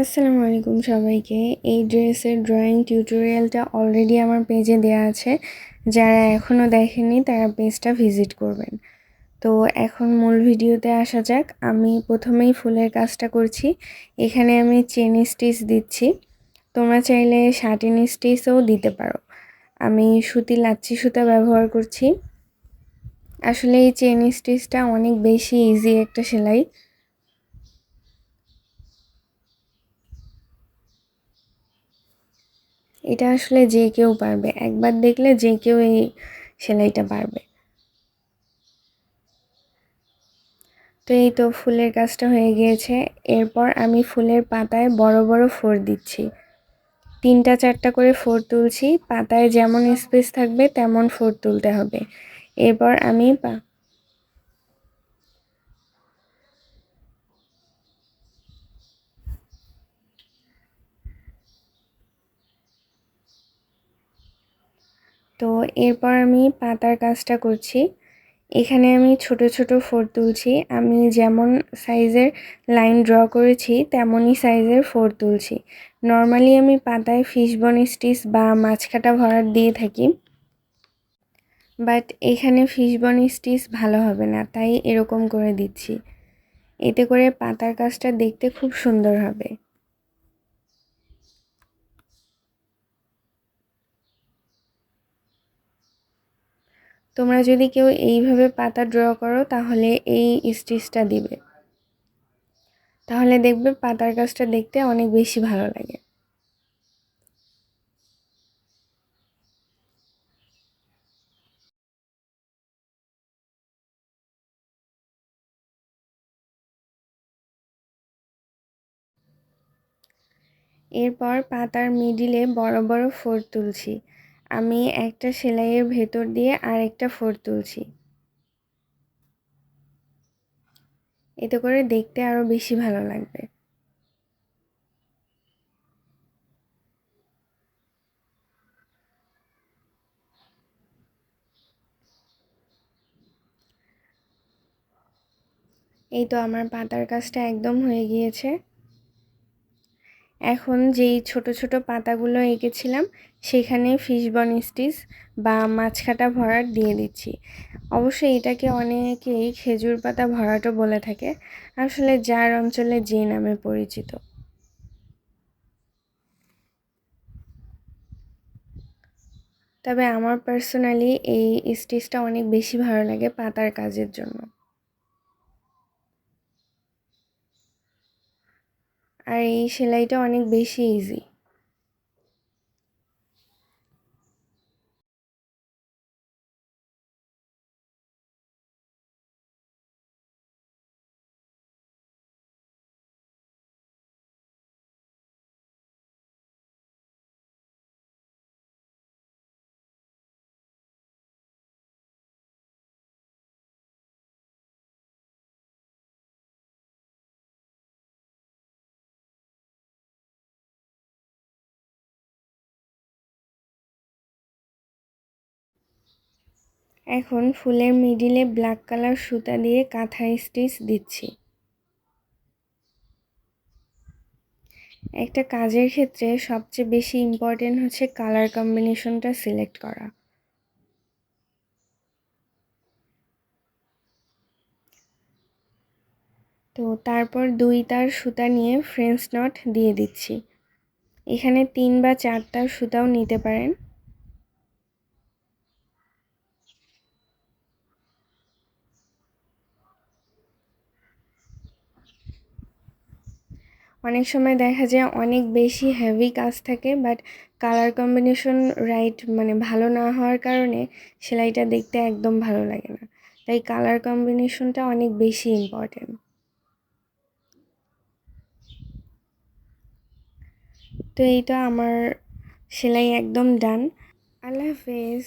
আসসালামু আলাইকুম সবাইকে। এই ড্রেসের ড্রয়িং টিউটোরিয়ালটা অলরেডি আমার পেজে দেওয়া আছে। যারা এখনও দেখেনি তারা পেজটা ভিজিট করবেন। তো এখন মূল ভিডিওতে আসা যাক। আমি প্রথমেই ফুলের কাজটা করছি। এখানে আমি চেন স্টিচ দিচ্ছি। তোমরা চাইলে শার্টিন স্টিচও দিতে পারো। আমি সুতি লাচ্ছি সুতা ব্যবহার করছি। আসলে এই চেন স্টিচটা অনেক বেশি ইজি একটা সেলাই। এটা আসলে যে কেউ পারবে। একবার দেখলে যে কেউ এই সেলাইটা পারবে। তো এই তো ফুলের কাজটা হয়ে গিয়েছে। এরপর আমি ফুলের পাতায় বড় বড় ফোর দিচ্ছি। তিনটা, চারটা করে ফোর তুলছি। পাতায় যেমন স্পেস থাকবে তেমন ফোর তুলতে হবে। এরপর আমি পা তো এরপর আমি পাতার কাজটা করছি। এখানে আমি ছোট ছোট ফোর তুলছি। আমি যেমন সাইজের লাইন ড্র করেছি, তেমনই সাইজের ফোর তুলছি। নর্মালি আমি পাতায় ফিশবন স্টিচ বা মাছকাটা ভরাট দিয়ে থাকি। বাট এখানে ফিশবন স্টিচ ভালো হবে না, তাই এরকম করে দিচ্ছি। এতে করে পাতার কাজটা দেখতে খুব সুন্দর হবে। তোমরা যদি কেউ এইভাবে পাতা ড্র করো, তাহলে এই স্টিচটা দিবে। তাহলে দেখবে পাতার গাছটা দেখতে অনেক বেশি ভালো লাগে। এরপর পাতার মিডিলে বড় বড় ফোর তুলছি। আমি একটা সেলাইয়ের ভেতর দিয়ে আর একটা ফোর তুলছি। এতে করে দেখতে আরও বেশি ভালো লাগবে। এই তো আমার পাতার কাজটা একদম হয়ে গিয়েছে। এখন যেই ছোট ছোট পাতাগুলো এঁকেছিলাম, সেখানে ফিশবন স্টিচ বা মাছ মাছকাটা ভরাট দিয়ে দিচ্ছি। অবশ্যই এটাকে অনেকেই খেজুর পাতা ভরাটও বলে থাকে। আসলে যার অঞ্চলে যে নামে পরিচিত। তবে আমার পার্সোনালি এই স্টিচটা অনেক বেশি ভালো লাগে পাতার কাজের জন্য। আর এই সেলাইটা অনেক বেশি ইজি এখন ফুলের মিডিলে ব্ল্যাক কালার সুতা দিয়ে কাঁথা স্টিচ দিচ্ছি। একটা কাজের ক্ষেত্রে সবচেয়ে বেশি ইম্পর্টেন্ট হচ্ছে কালার কম্বিনেশনটা সিলেক্ট করা। তো তারপর দুই তার সুতা নিয়ে ফ্রেঞ্চ নট দিয়ে দিচ্ছি। এখানে তিন বা চারটার সুতাও নিতে পারেন। অনেক সময় দেখা যায় অনেক বেশি হেভি কাজ থাকে বাট কালার কম্বিনেশন রাইট মানে ভালো না হওয়ার কারণে সেলাইটা দেখতে একদম ভালো লাগে না। তাই কালার কম্বিনেশনটা অনেক বেশি ইম্পর্টেন্ট তো এইটা আমার সেলাই একদম ডান আল্লাহ হাফেজ।